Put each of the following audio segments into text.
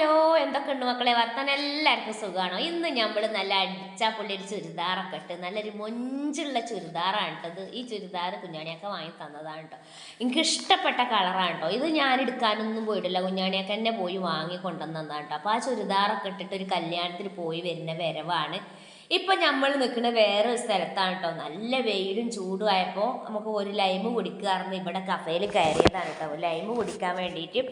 Hello എന്തൊക്കെയുണ്ട് മക്കളെ? വർത്താനം എല്ലാവർക്കും സുഖമാണോ ഇന്ന് നമ്മൾ നല്ല അടിച്ചാ പുള്ളി ഒരു ചുരിദാറൊക്കെ ഇട്ട് നല്ലൊരു മൊഞ്ചുള്ള ചുരിദാറാണ് കേട്ടത് ഈ ചുരിദാർ കുഞ്ഞാണിയൊക്കെ വാങ്ങി തന്നതാണ് കേട്ടോ എനിക്ക് ഇഷ്ടപ്പെട്ട കളറാണ് കേട്ടോ ഇത് ഞാൻ എടുക്കാനൊന്നും പോയിട്ടില്ല. കുഞ്ഞാണിയൊക്കെ എന്നെ പോയി വാങ്ങി കൊണ്ടുവന്നതാണ് കേട്ടോ അപ്പോൾ ആ ചുരിദാറൊക്കെ ഇട്ടിട്ട് ഒരു കല്യാണത്തിന് പോയി വരുന്ന വരവാണ്. ഇപ്പം നമ്മൾ നിൽക്കുന്ന വേറൊരു സ്ഥലത്താണ് കേട്ടോ നല്ല വെയിലും ചൂടും ആയപ്പോൾ നമുക്ക് ഒരു ലൈമ് കുടിക്കാറുണ്ട് ഇവിടെ കഫയിൽ കയറിയതാണ് കേട്ടോ ലൈമ് കുടിക്കാൻ വേണ്ടിയിട്ട്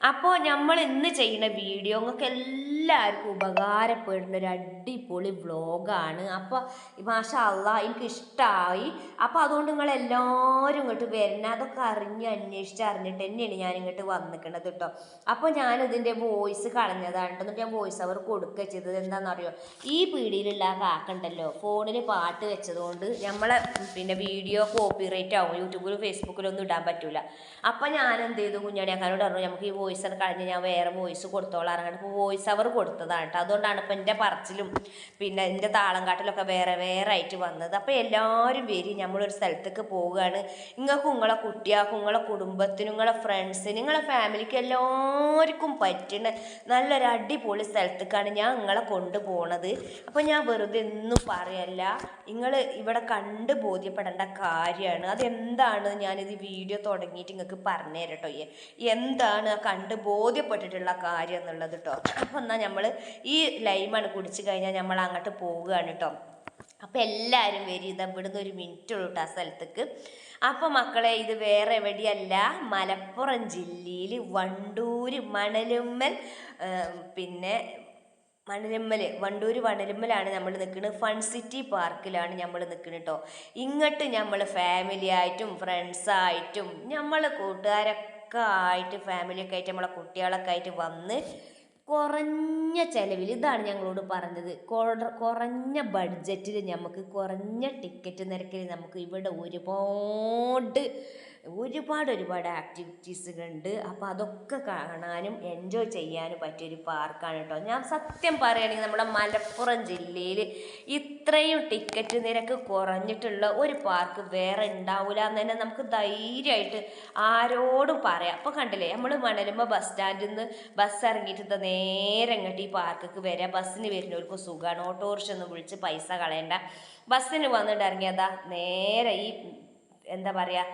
അപ്പോൾ നമ്മൾ ഇന്ന് ചെയ്യുന്ന വീഡിയോ നിങ്ങൾക്ക് എല്ലാവർക്കും ഉപകാരപ്പെടുന്ന ഒരു അടിപൊളി വ്ളോഗാണ് അപ്പോൾ മാഷ അള്ളാ എനിക്ക് ഇഷ്ടമായി അപ്പോൾ അതുകൊണ്ട് നിങ്ങൾ എല്ലാവരും ഇങ്ങോട്ട് വരുന്ന അതൊക്കെ അറിഞ്ഞ് അന്വേഷിച്ച് അറിഞ്ഞിട്ട് തന്നെയാണ് ഞാൻ ഇങ്ങോട്ട് വന്നിക്കണത് കേട്ടോ അപ്പോൾ ഞാനിതിന്റെ വോയിസ് കളഞ്ഞതാണ് എന്നിട്ട് ഞാൻ വോയിസ് അവർ കൊടുക്കുക ചെയ്തത് എന്താണെന്നറിയോ ഈ പീടിയിലുള്ള ആ കാക്കുണ്ടല്ലോ ഫോണിൽ പാട്ട് വെച്ചതുകൊണ്ട് നമ്മളെ പിന്നെ വീഡിയോ കോപ്പിറൈറ്റ് ആവും. യൂട്യൂബിലും ഫേസ്ബുക്കിലും ഒന്നും ഇടാൻ പറ്റില്ല അപ്പം ഞാൻ എന്ത് ചെയ്തു കുഞ്ഞാണിയാക്കാനോട് പറഞ്ഞു നമുക്ക് ഈ വോയിസ് കളഞ്ഞ് ഞാൻ വേറെ വോയിസ് കൊടുത്തോളാം അങ്ങനെ ഇപ്പോൾ വോയിസ് അവർ കൊടുത്തതാണ് കേട്ടോ. അതുകൊണ്ടാണ് ഇപ്പം എന്റെ പറച്ചിലും പിന്നെ എന്റെ താളം കാട്ടിലൊക്കെ വേറെ വേറെ ആയിട്ട് വന്നത്. അപ്പോൾ എല്ലാവരും വരി നമ്മളൊരു സ്ഥലത്തേക്ക് പോവുകയാണ്. നിങ്ങൾക്ക് നിങ്ങളെ കുട്ടിയാക്കും നിങ്ങളെ കുടുംബത്തിനും നിങ്ങളെ ഫ്രണ്ട്സിനും നിങ്ങളെ ഫാമിലിക്ക് എല്ലാവർക്കും പറ്റുന്ന നല്ലൊരു അടിപൊളി സ്ഥലത്തേക്കാണ് ഞാൻ നിങ്ങളെ കൊണ്ടുപോണത് അപ്പോൾ ഞാൻ വെറുതെ ഒന്നും പറയല്ല നിങ്ങൾ ഇവിടെ കണ്ട് ബോധ്യപ്പെടേണ്ട കാര്യമാണ്. അതെന്താണ്? ഞാനിത് വീഡിയോ തുടങ്ങിയിട്ട് നിങ്ങൾക്ക് പറഞ്ഞു തരാം എന്താണ് ആ കണ്ട് ബോധ്യപ്പെട്ടിട്ടുള്ള കാര്യം എന്നുള്ളത് കേട്ടോ അപ്പം എന്നാൽ നമ്മൾ ഈ ലൈമാണ് കുടിച്ച് കഴിഞ്ഞാൽ നമ്മൾ അങ്ങോട്ട് പോവുകയാണ് കേട്ടോ അപ്പോൾ എല്ലാവരും വരും ഇത് ഇവിടുന്ന് ഒരു മിനിറ്റ് ഉള്ളൂ കേട്ടോ ആ സ്ഥലത്തേക്ക്. അപ്പോൾ മക്കളെ ഇത് വേറെ എവിടെയല്ല മലപ്പുറം ജില്ലയിൽ വണ്ടൂർ മണലുമ്മൽ പിന്നെ മണലുമ്മൽ വണ്ടൂർ മണലുമ്മലാണ് നമ്മൾ നിൽക്കുന്നത് ഫൺ സിറ്റി പാർക്കിലാണ് നമ്മൾ നിൽക്കുന്നത് കേട്ടോ ഇങ്ങോട്ട് നമ്മൾ ഫാമിലി ആയിട്ടും ഫ്രണ്ട്സായിട്ടും നമ്മൾ കൂട്ടുകാരൊക്കെ ആയിട്ട് ഫാമിലിയൊക്കെ ആയിട്ട് നമ്മളെ കുട്ടികളൊക്കെ ആയിട്ട് വന്ന് കുറഞ്ഞ ചിലവിൽ ഇതാണ് ഞങ്ങളോട് പറഞ്ഞത്. കുറ- കുറഞ്ഞ ബഡ്ജറ്റിൽ നമുക്ക് കുറഞ്ഞ ടിക്കറ്റ് നിരക്കിൽ നമുക്ക് ഇവിടെ ഒരുപാട് ഒരുപാട് ഒരുപാട് ആക്ടിവിറ്റീസുകളുണ്ട് അപ്പോൾ അതൊക്കെ കാണാനും എൻജോയ് ചെയ്യാനും പറ്റിയൊരു പാർക്കാണ് കേട്ടോ ഞാൻ സത്യം പറയുകയാണെങ്കിൽ നമ്മുടെ മലപ്പുറം ജില്ലയിൽ ഇത്രയും ടിക്കറ്റ് നിരക്ക് കുറഞ്ഞിട്ടുള്ള ഒരു പാർക്ക് വേറെ ഉണ്ടാവില്ല എന്ന് തന്നെ നമുക്ക് ധൈര്യമായിട്ട് ആരോടും പറയാം. അപ്പോൾ കണ്ടില്ലേ നമ്മൾ മണലുമ്പ ബസ് സ്റ്റാൻഡിൽ നിന്ന് ബസ് ഇറങ്ങിയിട്ട് നേരെ ഇങ്ങോട്ട് ഈ പാർക്കിക്ക് വരാം ബസ്സിന് വരുന്നവർക്ക് സുഖമാണ്. ഓട്ടോറിക്ഷ ഒന്ന് വിളിച്ച് പൈസ കളയണ്ട. ബസ്സിന് വന്നിട്ട് ഇറങ്ങിയതാ നേരെ ഈ എന്താ പറയുക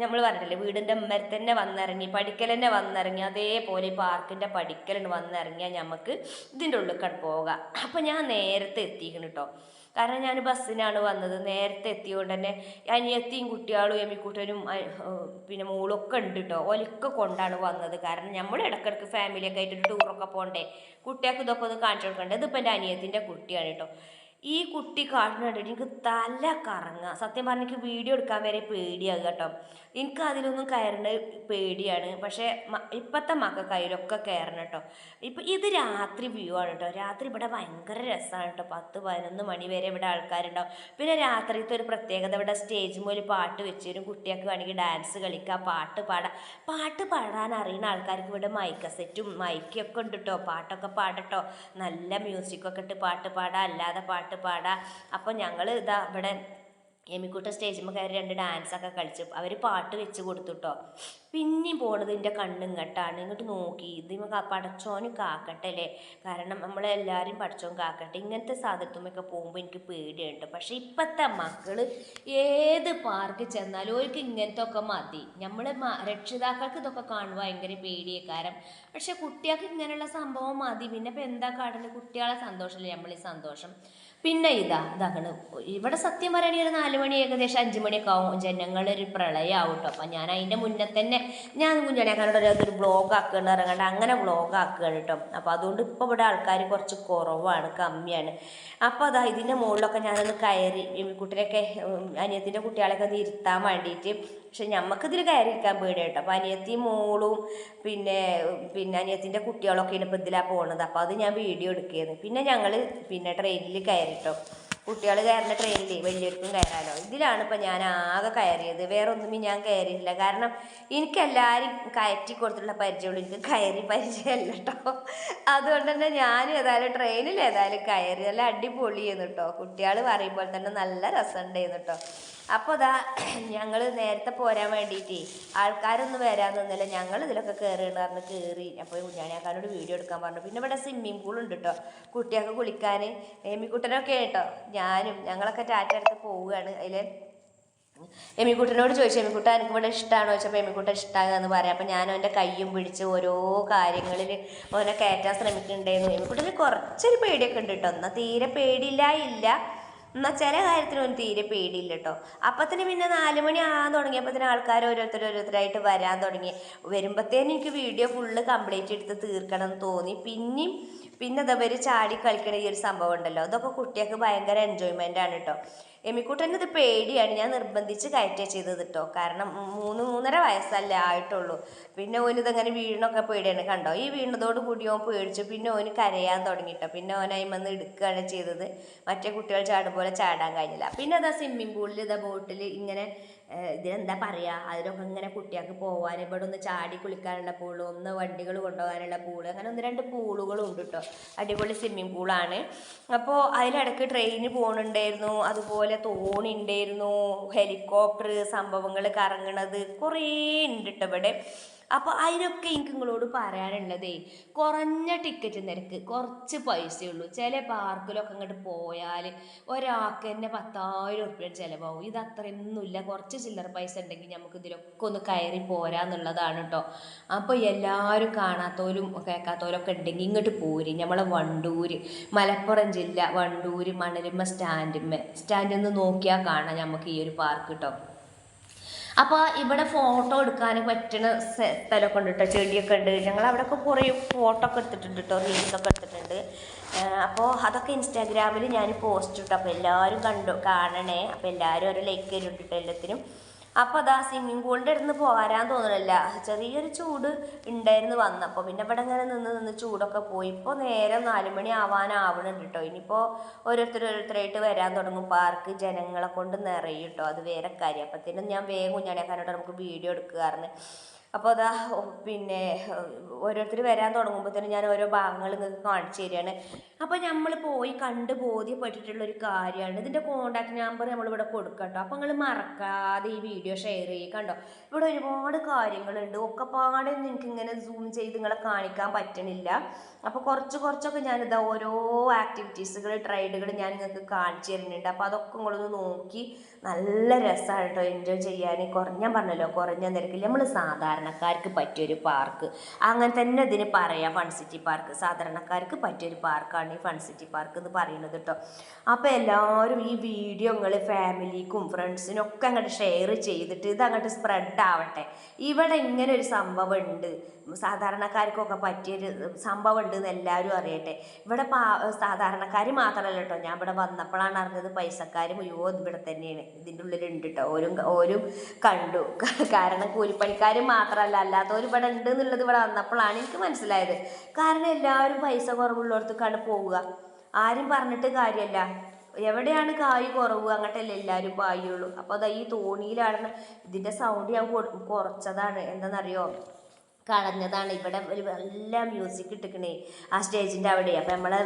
നമ്മൾ പറഞ്ഞിട്ടില്ലേ വീടിന്റെ മരത്തന്നെ തന്നെ വന്നിറങ്ങി പടിക്കൽ തന്നെ വന്നിറങ്ങി അതേപോലെ ഈ പാർക്കിന്റെ പടിക്കലിന് വന്നിറങ്ങിയാൽ നമുക്ക് ഇതിന്റെ ഉള്ളിൽ പോകാം. അപ്പോൾ ഞാൻ നേരത്തെ എത്തിക്കണം കേട്ടോ കാരണം ഞാൻ ബസ്സിനാണ് വന്നത്. നേരത്തെ എത്തിയോണ്ട് തന്നെ അനിയത്തിയും കുട്ടികളും എമ്മിക്കുട്ടനും പിന്നെ മോളൊക്കെ ഉണ്ട് കേട്ടോ ഒലിക്ക കൊണ്ടാണ് വന്നത്. കാരണം നമ്മൾ ഇടക്കിടക്ക് ഫാമിലിയൊക്കെ ആയിട്ട് ടൂറൊക്കെ പോകണ്ടേ കുട്ടികൾക്ക് ഇതൊക്കെ ഒന്ന് കാണിച്ചു കൊടുക്കണ്ടേ? ഇതിപ്പോൾ എന്റെ അനിയത്തിന്റെ കുട്ടിയാണ് കേട്ടോ ഈ കുട്ടി കാട്ടുന്നുണ്ട് എനിക്ക് തല കറങ്ങുക. സത്യം പറഞ്ഞാൽ എനിക്ക് വീഡിയോ എടുക്കാൻ വരെ പേടിയാകുക കേട്ടോ. എനിക്ക് അതിലൊന്നും കയറേണ്ട പേടിയാണ്. പക്ഷേ ഇപ്പോഴത്തെ മക്കൾക്ക് അതിലൊക്കെ കയറണം കേട്ടോ. ഇപ്പം ഇത് രാത്രി വ്യൂ ആണ് കേട്ടോ. രാത്രി ഇവിടെ ഭയങ്കര രസമാണ് കേട്ടോ. പത്ത് പതിനൊന്ന് മണി വരെ ഇവിടെ ആൾക്കാരുണ്ടാവും. പിന്നെ രാത്രിത്തെ ഒരു പ്രത്യേകത ഇവിടെ സ്റ്റേജ് മുതൽ പാട്ട് വെച്ച് തരും കുട്ടികൾക്ക് വേണമെങ്കിൽ ഡാൻസ് കളിക്കാം പാട്ട് പാടാം. പാട്ട് പാടാൻ അറിയുന്ന ആൾക്കാർക്ക് ഇവിടെ മൈക്ക സെറ്റും മൈക്കൊക്കെ ഉണ്ട് കേട്ടോ. പാട്ടൊക്കെ പാടട്ടോ. നല്ല മ്യൂസിക്കൊക്കെ ഇട്ട് പാട്ട് പാടാം. അല്ലാതെ പാട്ട് പാടാം. അപ്പോൾ ഞങ്ങൾ ഇതാ ഇവിടെ എമിക്കുട്ട സ്റ്റേജിൽ കയറി രണ്ട് ഡാൻസൊക്കെ കളിച്ചു. അവർ പാട്ട് വെച്ച് കൊടുത്തുട്ടോ. പിന്നെയും പോണത് എന്റെ കണ്ണിങ്ങട്ടാണ് ഇങ്ങോട്ട് നോക്കി. ഇതിമ പടച്ചോന് കാക്കട്ടെ അല്ലേ? കാരണം നമ്മളെല്ലാവരും പടച്ചോൻ കാക്കട്ടെ. ഇങ്ങനത്തെ സാധനത്തുമൊക്കെ പോകുമ്പോൾ എനിക്ക് പേടിയുണ്ട്. പക്ഷേ ഇപ്പോഴത്തെ മക്കൾ ഏത് പാർക്ക് ചെന്നാലും അവർക്ക് ഇങ്ങനത്തെ ഒക്കെ മതി നമ്മൾ രക്ഷിതാക്കൾക്ക് ഇതൊക്കെ കാണുമ്പോൾ ഭയങ്കര കാരണം. പക്ഷെ കുട്ടികൾക്ക് ഇങ്ങനെയുള്ള സംഭവം മതി. പിന്നെ ഇപ്പം എന്താ കാട്ടുന്നത് കുട്ടികളെ സന്തോഷമല്ലേ നമ്മളീ സന്തോഷം. പിന്നെ ഇതാ ഇതാണ് ഇവിടെ സത്യം പറയുകയാണെങ്കിൽ ഒരു നാല് മണി ഏകദേശം അഞ്ച് മണിയൊക്കെ ആവും. ജനങ്ങളൊരു പ്രളയമാവും കേട്ടോ അപ്പം ഞാൻ അതിന്റെ മുന്നേ തന്നെ ഞാൻ കുഞ്ഞാണിയാക്കാനോട് ഒരു വ്ളോഗ് ആക്കുകയാണ് ഇറങ്ങണ്ട അങ്ങനെ ബ്ലോഗ് ആക്കുകയാണ് കേട്ടോ അപ്പോൾ അതുകൊണ്ട് ഇപ്പോൾ ഇവിടെ ആൾക്കാർ കുറച്ച് കുറവാണ് കമ്മിയാണ്. അപ്പോൾ അതാ ഇതിന്റെ മുകളിലൊക്കെ ഞാനൊന്ന് കയറി കുട്ടിയൊക്കെ അനിയത്തിന്റെ കുട്ടികളെയൊക്കെ ഒന്ന് ഇരുത്താൻ വേണ്ടിയിട്ട് പക്ഷെ ഞമ്മക്കിതിൽ കയറിയിരിക്കാൻ പേടി കേട്ടോ അപ്പോൾ അനിയത്തി മോളും പിന്നെ പിന്നെ അനിയത്തിന്റെ കുട്ടികളൊക്കെയാണ് ഇപ്പോൾ ഇതിലാണ് പോണത്. അപ്പോൾ അത് ഞാൻ വീഡിയോ എടുക്കുകയായിരുന്നു പിന്നെ ഞങ്ങൾ പിന്നെ ട്രെയിനിൽ കയറിട്ടോ. കുട്ടികൾ കയറുന്ന ട്രെയിനിൽ വലിയവർക്കും കയറാലോ. ഇതിലാണ് ഇപ്പം ഞാൻ ആകെ കയറിയത്. വേറെ ഒന്നും ഞാൻ കയറിയില്ല കാരണം എനിക്ക് എല്ലാവരും കയറ്റി കൊടുത്തിട്ടുള്ള പരിചയമുള്ളൂ. എനിക്ക് കയറി പരിചയമല്ല കേട്ടോ അതുകൊണ്ട് തന്നെ ഞാൻ ഏതായാലും ട്രെയിനിൽ ഏതായാലും കയറി. നല്ല അടിപൊളിയെന്ന് കേട്ടോ കുട്ടികൾ പറയുമ്പോൾ തന്നെ നല്ല രസമുണ്ടായിരുന്നു കേട്ടോ അപ്പോൾ അതാ ഞങ്ങൾ നേരത്തെ പോരാൻ വേണ്ടിയിട്ട് ആൾക്കാരൊന്നും വരാൻ നിന്നില്ല. ഞങ്ങൾ ഇതിലൊക്കെ കയറിയെന്ന് പറഞ്ഞ് കയറി അപ്പോൾ കുഞ്ഞാണിയാക്കാനോട് വീഡിയോ എടുക്കാൻ പറഞ്ഞു. പിന്നെ ഇവിടെ സ്വിമ്മിംഗ് പൂൾ കേട്ടോ കുട്ടികൾക്ക് കുളിക്കാൻ ഏമിക്കുട്ടനൊക്കെ കേട്ടോ ഞാനും ഞങ്ങളൊക്കെ ടാറ്റ എടുത്ത് പോവുകയാണ്. അതിൽ എമിക്കുട്ടനോട് ചോദിച്ചു എമിക്കുട്ട എനിക്ക് ഇവിടെ ഇഷ്ടമാണോ ചോദിച്ചപ്പോൾ എമിക്കുട്ട ഇഷ്ടമാകുക എന്ന് പറയാം. അപ്പം ഞാൻ അവന്റെ കയ്യും പിടിച്ച് ഓരോ കാര്യങ്ങളിൽ അവനെ കയറ്റാൻ ശ്രമിക്കുന്നുണ്ടായിരുന്നു. എമിക്കുട്ടന് കുറച്ചൊരു പേടിയൊക്കെ ഉണ്ട് കേട്ടോ എന്നാൽ തീരെ പേടിയില്ല ഇല്ല. എന്നാൽ ചില കാര്യത്തിന് അവന് തീരെ പേടിയില്ല കേട്ടോ അപ്പത്തിന് പിന്നെ നാല് മണി ആകാൻ തുടങ്ങിയപ്പോഴത്തേന് ആൾക്കാർ ഓരോരുത്തർ ഓരോരുത്തരായിട്ട് വരാൻ തുടങ്ങി. വരുമ്പോഴത്തേനും എനിക്ക് വീഡിയോ ഫുള്ള് കംപ്ലീറ്റ് എടുത്ത് തീർക്കണം എന്ന് തോന്നി. പിന്നെയും പിന്നെ അതവർ ചാടി കളിക്കണ ഈ ഒരു സംഭവം ഉണ്ടല്ലോ. അതൊക്കെ കുട്ടികൾക്ക് ഭയങ്കര എൻജോയ്മെന്റ് ആണ് കേട്ടോ എമിക്കുട്ടന് ഇത് പേടിയാണ്. ഞാൻ നിർബന്ധിച്ച് കയറ്റുക ചെയ്തത് കേട്ടോ കാരണം മൂന്ന് മൂന്നര വയസ്സല്ലേ ആയിട്ടുള്ളൂ. പിന്നെ ഓന് ഇതങ്ങനെ വീണൊക്കെ പേടിയാണ്. കണ്ടോ? ഈ വീണതോട് കൂടി ഓൻ പേടിച്ചു. പിന്നെ ഓന് കരയാൻ തുടങ്ങിട്ടോ പിന്നെ ഓൻ അതിമെന്ന് എടുക്കുകയാണ് ചെയ്തത്. മറ്റേ കുട്ടികൾ ചാടും പോലെ ചാടാൻ കഴിഞ്ഞില്ല. പിന്നെ അതാ സ്വിമ്മിംഗ് പൂളിൽ ഇതാ ബോട്ടിൽ ഇങ്ങനെ ഇതിനെന്താ പറയുക അതിനൊക്കെ ഇങ്ങനെ കുട്ടികൾക്ക് പോകാൻ ഇവിടെ ഒന്ന് ചാടി കുളിക്കാനുള്ള പൂൾ ഒന്ന് വണ്ടികൾ കൊണ്ടുപോകാനുള്ള പൂൾ അങ്ങനെ ഒന്ന് രണ്ട് പൂളുകളും ഉണ്ട് കേട്ടോ അടിപൊളി സ്വിമ്മിംഗ് പൂളാണ് അപ്പോൾ അതിലിടക്ക് ട്രെയിന് പോകണുണ്ടായിരുന്നു അതുപോലെ തോണിണ്ടായിരുന്നു ഹെലികോപ്റ്റർ സംഭവങ്ങൾ കറങ്ങണത് കുറേ ഉണ്ട് കേട്ടോ ഇവിടെ. അപ്പോൾ അതിനൊക്കെ എനിക്ക് നിങ്ങളോട് പറയാനുള്ളതേ കുറഞ്ഞ ടിക്കറ്റ് നിരക്ക് കുറച്ച് പൈസയുള്ളൂ ചില പാർക്കിലൊക്കെ അങ്ങോട്ട് പോയാൽ ഒരാൾക്ക് തന്നെ പത്തായിരം ഉറുപ്പ്യ ചിലവാകും ഇത് അത്രയൊന്നുമില്ല. കുറച്ച് ചില്ലറ പൈസ ഉണ്ടെങ്കിൽ നമുക്ക് ഇതിലൊക്കെ ഒന്ന് കയറി പോരാന്നുള്ളതാണ് കേട്ടോ അപ്പോൾ എല്ലാവരും കാണാത്തവരും കേൾക്കാത്തവരും ഒക്കെ ഉണ്ടെങ്കിൽ ഇങ്ങോട്ട് പോരി. നമ്മളെ വണ്ടൂര് മലപ്പുറം ജില്ല വണ്ടൂര് മണലിമ്മ സ്റ്റാൻഡിമ്മ സ്റ്റാൻഡിൽ നിന്ന് നോക്കിയാൽ കാണാം നമുക്ക് ഈ ഒരു പാർക്ക് കേട്ടോ അപ്പോൾ ഇവിടെ ഫോട്ടോ എടുക്കാൻ പറ്റുന്ന സ്ഥ- സ്ഥലമൊക്കെ ഉണ്ട് കേട്ടോ ചെടിയൊക്കെ ഉണ്ട്. ഞങ്ങൾ അവിടെയൊക്കെ കുറേ ഫോട്ടോ ഒക്കെ എടുത്തിട്ടുണ്ട് കേട്ടോ റീൽസൊക്കെ എടുത്തിട്ടുണ്ട്. അപ്പോൾ അതൊക്കെ ഇൻസ്റ്റാഗ്രാമിൽ ഞാൻ പോസ്റ്റ് ഇട്ടു. അപ്പോൾ എല്ലാവരും കണ്ടു കാണണേ. അപ്പോൾ എല്ലാവരും ഒരു ലൈക്ക് തരുന്നുണ്ട് എല്ലാത്തിനും. അപ്പോൾ അതാ സ്വിമ്മിംഗ് പൂളിന്റെ അടുത്ത് പോരാൻ തോന്നണില്ല. ചെറിയൊരു ചൂട് ഉണ്ടായിരുന്നു വന്നപ്പോൾ പിന്നെ ഇവിടെ ഇങ്ങനെ നിന്ന് നിന്ന് ചൂടൊക്കെ പോയി. ഇപ്പോൾ നേരം നാല് മണി ആവാനാവണുണ്ട് കേട്ടോ ഇനിയിപ്പോൾ ഓരോരുത്തർ ഓരോരുത്തരായിട്ട് വരാൻ തുടങ്ങും. പാർക്ക് ജനങ്ങളെ കൊണ്ട് നിറയും കേട്ടോ അത് വേറെ കാര്യം. അപ്പത്തേനും ഞാൻ വേഗം കുഞ്ഞാണിയാക്കാനോട് നമുക്ക് വീഡിയോ എടുക്കാറുണ്ട് അപ്പോൾ അതാ പിന്നെ ഓരോരുത്തർ വരാൻ തുടങ്ങുമ്പോൾ തന്നെ ഞാൻ ഓരോ ഭാഗങ്ങൾ നിങ്ങൾക്ക് കാണിച്ചു തരികയാണ് അപ്പോൾ നമ്മൾ പോയി കണ്ട് ബോധ്യപ്പെട്ടിട്ടുള്ള ഒരു കാര്യമാണ്. ഇതിന്റെ കോൺടാക്ട് നമ്പർ നമ്മളിവിടെ കൊടുക്കാം കേട്ടോ അപ്പോൾ നിങ്ങൾ മറക്കാതെ ഈ വീഡിയോ ഷെയർ ചെയ്യുക കണ്ടോ ഇവിടെ ഒരുപാട് കാര്യങ്ങളുണ്ട്. ഒക്കെ പാടെ നിങ്ങൾക്ക് ഇങ്ങനെ സൂം ചെയ്ത് നിങ്ങളെ കാണിക്കാൻ പറ്റണില്ല. അപ്പോൾ കുറച്ച് കുറച്ചൊക്കെ ഞാനിതാ ഓരോ ആക്ടിവിറ്റീസുകൾ ട്രൈഡുകൾ ഞാൻ നിങ്ങൾക്ക് കാണിച്ചു തരുന്നുണ്ട്. അപ്പോൾ അതൊക്കെ നിങ്ങളൊന്ന് നോക്കി നല്ല രസമാണ് കേട്ടോ എൻജോയ് ചെയ്യാൻ. കുറഞ്ഞ ഞാൻ പറഞ്ഞല്ലോ കുറഞ്ഞ നിരക്കിൽ നമ്മൾ സാധാരണക്കാർക്ക് പറ്റിയൊരു പാർക്ക്. അങ്ങനെ തന്നെ ഇതിന് പറയാം. ഫൺ സിറ്റി പാർക്ക് സാധാരണക്കാർക്ക് പറ്റിയൊരു പാർക്കാണ് ഈ ഫൺ സിറ്റി പാർക്ക് എന്ന് പറയുന്നത് കേട്ടോ അപ്പോൾ എല്ലാവരും ഈ വീഡിയോ നിങ്ങൾ ഫാമിലിക്കും ഫ്രണ്ട്സിനും ഒക്കെ അങ്ങോട്ട് ഷെയർ ചെയ്തിട്ട് ഇത് അങ്ങോട്ട് സ്പ്രെഡ് ആവട്ടെ. ഇവിടെ ഇങ്ങനെ ഒരു സംഭവം ഉണ്ട് സാധാരണക്കാർക്കൊക്കെ പറ്റിയൊരു സംഭവം ഉണ്ട് എന്ന് എല്ലാവരും അറിയട്ടെ. ഇവിടെ പാ സാധാരണക്കാർ മാത്രമല്ല കേട്ടോ ഞാൻ ഇവിടെ വന്നപ്പോഴാണ് അറിഞ്ഞത് പൈസക്കാർ മുഴുവൻ ഇവിടെ തന്നെയാണ്. ഇതിന്റെ ഉള്ളിലുണ്ട് കേട്ടോ ഓരും ഓരും കണ്ടു. കാരണം കൂലിപ്പണിക്കാർ മാത്രമല്ല അല്ലാത്തവർ ഇവിടെ ഉണ്ട് എന്നുള്ളത് ഇവിടെ വന്നപ്പോഴാണ് എനിക്ക് മനസ്സിലായത്. കാരണം എല്ലാവരും പൈസ കുറവുള്ളിടത്തേക്കാണ് പോവുക. ആരും പറഞ്ഞിട്ട് കാര്യമല്ല. എവിടെയാണ് കായ് കുറവ്? അങ്ങോട്ടല്ലേ എല്ലാവരും പായുള്ളൂ. അപ്പോൾ അതാ ഈ തോണിയിലാണ് ഇതിന്റെ സൗണ്ട് ഞാൻ കുറച്ചതാണ്. എന്താണെന്നറിയോ? കളഞ്ഞതാണ് ഇവിടെ ഒരു നല്ല മ്യൂസിക് ഇട്ടിക്കണേ ആ സ്റ്റേജിന്റെ അവിടെ അപ്പം നമ്മളെ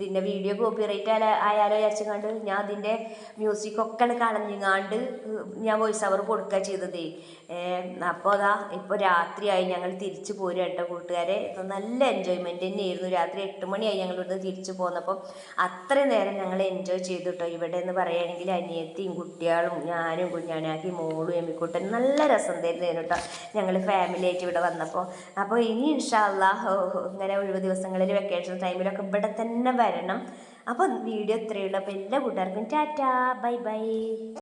പിന്നെ വീഡിയോ കോപ്പി റൈറ്റ് ആയാലോ വിചാരിച്ചു കണ്ട് ഞാൻ അതിന്റെ മ്യൂസിക് ഒക്കെ കളഞ്ഞുങ്ങാണ്ട് ഞാൻ വോയിസ് അവർ കൊടുക്കുക ചെയ്തതേ. അപ്പോൾ അതാ ഇപ്പോൾ രാത്രിയായി ഞങ്ങൾ തിരിച്ചു പോരും കേട്ടോ കൂട്ടുകാരെ. ഇപ്പം നല്ല എൻജോയ്മെന്റ് തന്നെയായിരുന്നു. രാത്രി എട്ട് മണിയായി ഞങ്ങൾ ഇവിടുന്ന് തിരിച്ചു പോന്നപ്പം അത്രയും നേരം ഞങ്ങൾ എൻജോയ് ചെയ്തു കേട്ടോ ഇവിടെ എന്ന് പറയുകയാണെങ്കിൽ അനിയത്തിയും കുട്ടികളും ഞാനും കുഞ്ഞാനാക്കി മോളും എമ്മിക്കുട്ടനും നല്ല രസം തരുന്നതിന് കേട്ടോ ഞങ്ങൾ ഫാമിലിയായിട്ട് ഇവിടെ വന്നപ്പോൾ അപ്പോൾ അപ്പോൾ ഇനി ഇൻഷാല്ലാഹ് ഇങ്ങനെ ഒഴിവ് ദിവസങ്ങളിൽ വെക്കേഷൻ ടൈമിലൊക്കെ ഇവിടെ തന്നെ വരണം. അപ്പോൾ വീഡിയോ ഇത്രയേ ഉള്ളൂ. അപ്പോൾ എല്ലാ കൂട്ടുകാർക്കും ടാറ്റാ. Bye bye.